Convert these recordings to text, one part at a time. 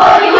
Holy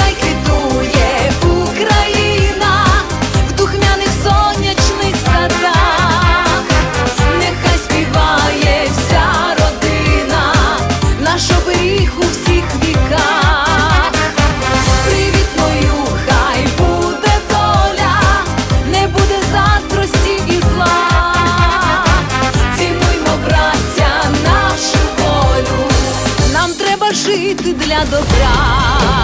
Жити для добра.